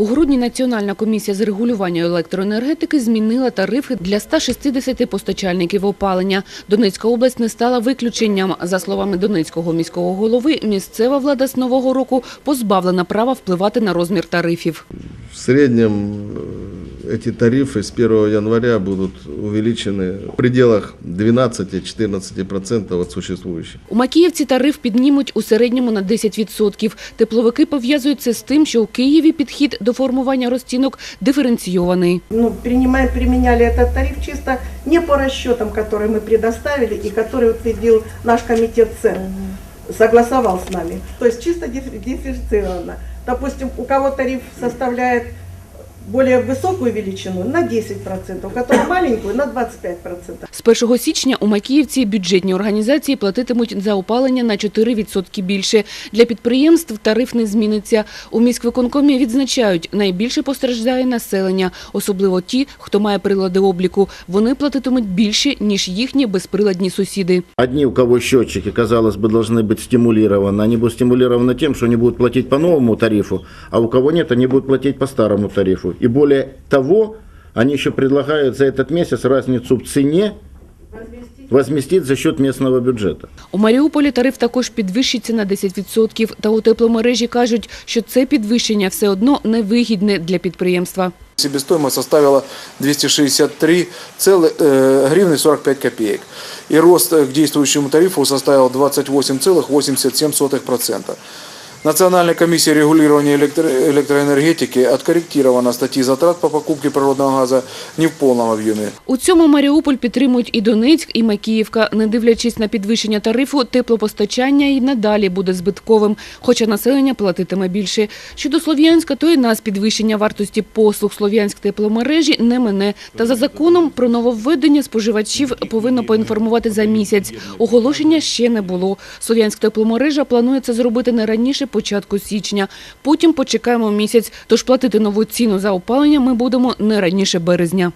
У грудні Національна комісія з регулювання електроенергетики змінила тарифи для 160 постачальників опалення. Донецька область не стала виключенням. За словами Донецького міського голови, місцева влада з нового року позбавлена права впливати на розмір тарифів. В среднем э, эти тарифы с 1 января будут увеличены в пределах 12-14% от существующих. У Макіївці тариф піднімуть у середньому на 10%. Тепловики пов'язують це з тим, що у Києві підхід до формування розцінок диференційований. ну, принимая, применяли этот тариф чисто не по расчетам, которые мы предоставили и которые утвердил наш комитет цен, согласовал с нами. То есть чисто диф- дифференцированно. Допустим, у кого тариф составляет более высокую величину на 10%, у которого маленькую на 25%. З 1 січня у Макіївці бюджетні організації платитимуть за опалення на 4% більше. Для підприємств тариф не зміниться. У міськвиконкомі відзначають, найбільше постраждає населення, особливо ті, хто має прилади обліку. Вони платитимуть більше, ніж їхні безприладні сусіди. Одни, у кого счетчики, казалось бы, должны быть стимулированы, они будут стимулированы тем, что они будут платить по новому тарифу, а у кого нет, они будут платить по старому тарифу. И более того, они еще предлагают за этот месяц разницу в цене возместить за счет местного бюджета. У Маріуполі тариф також підвищиться на 10%. Та у тепломережі кажуть, що це підвищення все одно невигідне для підприємства. Себестоимость составила 263 целых, э, гривны 45 копеек. И рост э, к действующему тарифу составил 28,87%. Национальная комиссия регулирования электро- электроэнергетики откорректирована статьи затрат по покупке природного газа не в полном объеме. У цьому Маріуполь підтримують і Донецьк, і Макіївка. Не дивлячись на підвищення тарифу, теплопостачання і надалі буде збитковим, хоча населення платитиме більше. Щодо Слов'янська, то і нас підвищення вартості послуг Слов'янськ тепломережі не мене. Та за законом про нововведення споживачів повинно поінформувати за місяць. Оголошення ще не було. Слов'янськ тепломережа планує це зробити не раніше початку січня. Потім почекаємо місяць, тож платити нову ціну за опалення ми будемо не раніше березня.